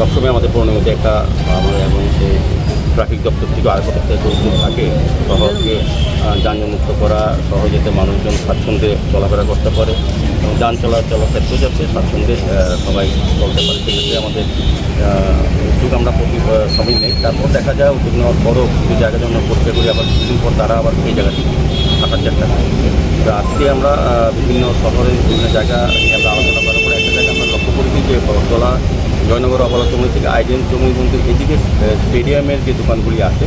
সবসময় আমাদের পূর্ণমতি একটা আমাদের এবং সেই ট্রাফিক দপ্তর থেকে আয়কর থেকে উদ্যোগ থাকে শহরকে আহ, যানজটমুক্ত করা শহরে যাতে মানুষজন স্বাচ্ছন্দ্যে চলাফেরা করতে পারে এবং যান চলাচলের ক্ষেত্রে যাতে স্বাচ্ছন্দ্যে সবাই চলতে পারে সেক্ষেত্রে আমাদের উদ্যোগ আমরা প্রতি সবই নেই। তারপর দেখা যায় উদ্যোগ নেওয়ার পরও কিছু জায়গা জন্য পরিষ্কার করি আবার কিছুদিন পর তারা আবার সেই জায়গাটি থাকার চেষ্টা করে। আজকে আমরা বিভিন্ন শহরের বিভিন্ন জায়গা আমরা আলোচনা করার পরে একটা জায়গা আমরা যে বরতলা জয়নগর অবলম্বন থেকে আইডেন জমি বন্ধু এদিকে স্টেডিয়ামের যে দোকানগুলি আছে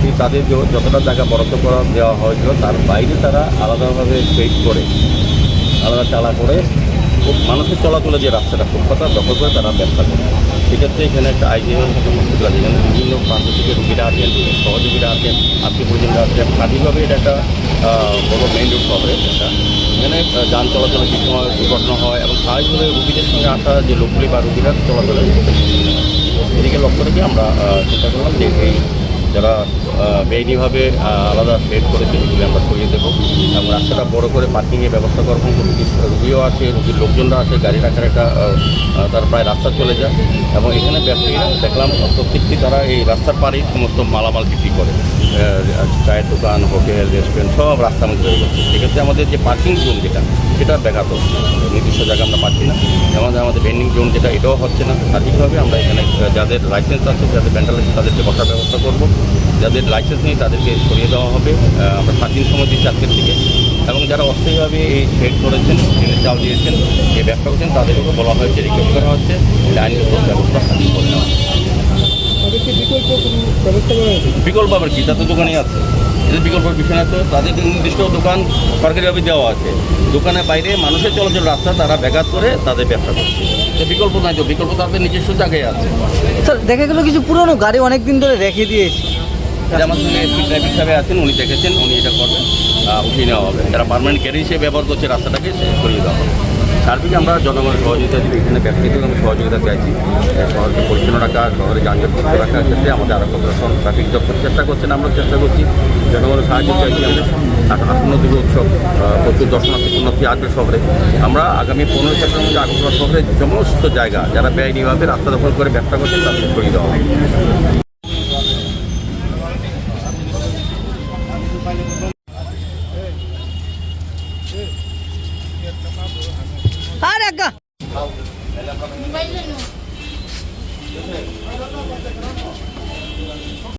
সেই তাদের যতটা জায়গা বরাদ্দ করা দেওয়া হয়েছিল, তার বাইরে তারা আলাদাভাবে সেট করে, আলাদা চালা করে, খুব মানুষের চলাচলে যে রাস্তাটা ফুটপাতা দখল করে তারা ব্যবসা করে। সেক্ষেত্রে এখানে একটা আইডিয়া উপস্থিত আছে এখানে বিভিন্ন প্রান্ত থেকে রুগীরা আছেন, সহযোগীরা আছেন আত্মীয় পরিজনরা আছেন। স্বাধীনভাবে এটা একটা বড় মেইন রোড শহরে একটা এখানে যান চলাচলে কিছু সময় দুর্ঘটনা হয় এবং স্বাভাবিকভাবে রুগীদের সঙ্গে আসা যে লোকগুলি বা রুগীরা চলাচলে এদিকে লক্ষ্য রেখে আমরা চিন্তা করলাম যে এই যারা বেআইনিভাবে আলাদা সেট করেছে এগুলি আমরা সরিয়ে দেবো। এবং রাস্তাটা বড় করে পার্কিংয়ের ব্যবস্থা করব রুগীর রুগীও আছে, রুগীর লোকজনরা আছে, গাড়ি রাখার একটা তার প্রায় রাস্তা চলে যায়। এবং এখানে ব্যবসায়ীরা দেখলাম প্রত্যেকটি তারা এই রাস্তার পাড়েই সমস্ত মালামাল বিক্রি করে। চায়ের দোকান, হোটেল, রেস্টুরেন্ট সব রাস্তার মধ্যে তৈরি করছে সেক্ষেত্রে আমাদের যে পার্কিং জোন যেটা সেটা ব্যাঘাত নির্দিষ্ট জায়গা আমরা পাচ্ছি না। আমাদের আমাদের ভেন্ডিং জোন যেটা এটাও হচ্ছে না। সঠিকভাবে আমরা এখানে যাদের লাইসেন্স আছে যাদের ব্যান্ডাল আছে তাদেরকে বসার ব্যবস্থা করব। যাদের লাইসেন্স নেই তাদেরকে সরিয়ে দেওয়া হবে। আমরা সাত দিন সময় দিচ্ছি আজকের থেকে এবং যারা অস্থায়ীভাবে এই শেড করেছেন ট্রেনের চাল দিয়েছেন এই ব্যবসা করছেন তাদেরকে বলা হয়েছে রিকোয়েস্ট করা হচ্ছে যে আইনগত ব্যবস্থা হাসিল করে নেওয়া। বিকল্প আবার কি? তাদের দোকানেই আছে। এদের বিকল্প বিষয় না তো তাদের নির্দিষ্ট দোকান সরকারিভাবে দেওয়া আছে। দোকানের বাইরে মানুষের চলাচল রাস্তা তারা ব্যাঘাত করে তাদের ব্যবসা করছে। বিকল্প নাই তো বিকল্প তাদের নিজস্ব জায়গায় আছে। স্যার দেখা গেল কিছু পুরনো গাড়ি অনেক দিন ধরে রেখে দিয়েছে। আমার সঙ্গে সাহেব আছেন উনি দেখেছেন উনি এটা করবেন উঠিয়ে নেওয়া হবে। যারা পার্মানেন্ট ক্যারি হিসেবে ব্যবহার করছে রাস্তাটাকে সে সরিয়ে দেওয়া হবে। সার্বিক আমরা জনগণের সহযোগিতা দিই এখানে ব্যক্তিগত আমি সহযোগিতা চাইছি। শহরকে পরিচ্ছন্ন রাখা শহরে যানজট মুক্ত রাখার ক্ষেত্রে আমাদের আরও প্রশাসন ট্রাফিক দপ্তর চেষ্টা করছেন আমরা চেষ্টা করছি। জনগণের সাহায্য চাইছি আমরা। আসন্ন দুর্গ উৎসব প্রচুর দর্শনার্থী পুণ্যার্থী আসবে শহরে। আমরা আগামী পনেরো সেপ্টেম্বর মধ্যে আগরতলা শহরে সমস্ত জায়গা, যারা বেআইনিভাবে রাস্তা দখল করে ব্যবসা করছেন তাদেরকে সরিয়ে দেওয়া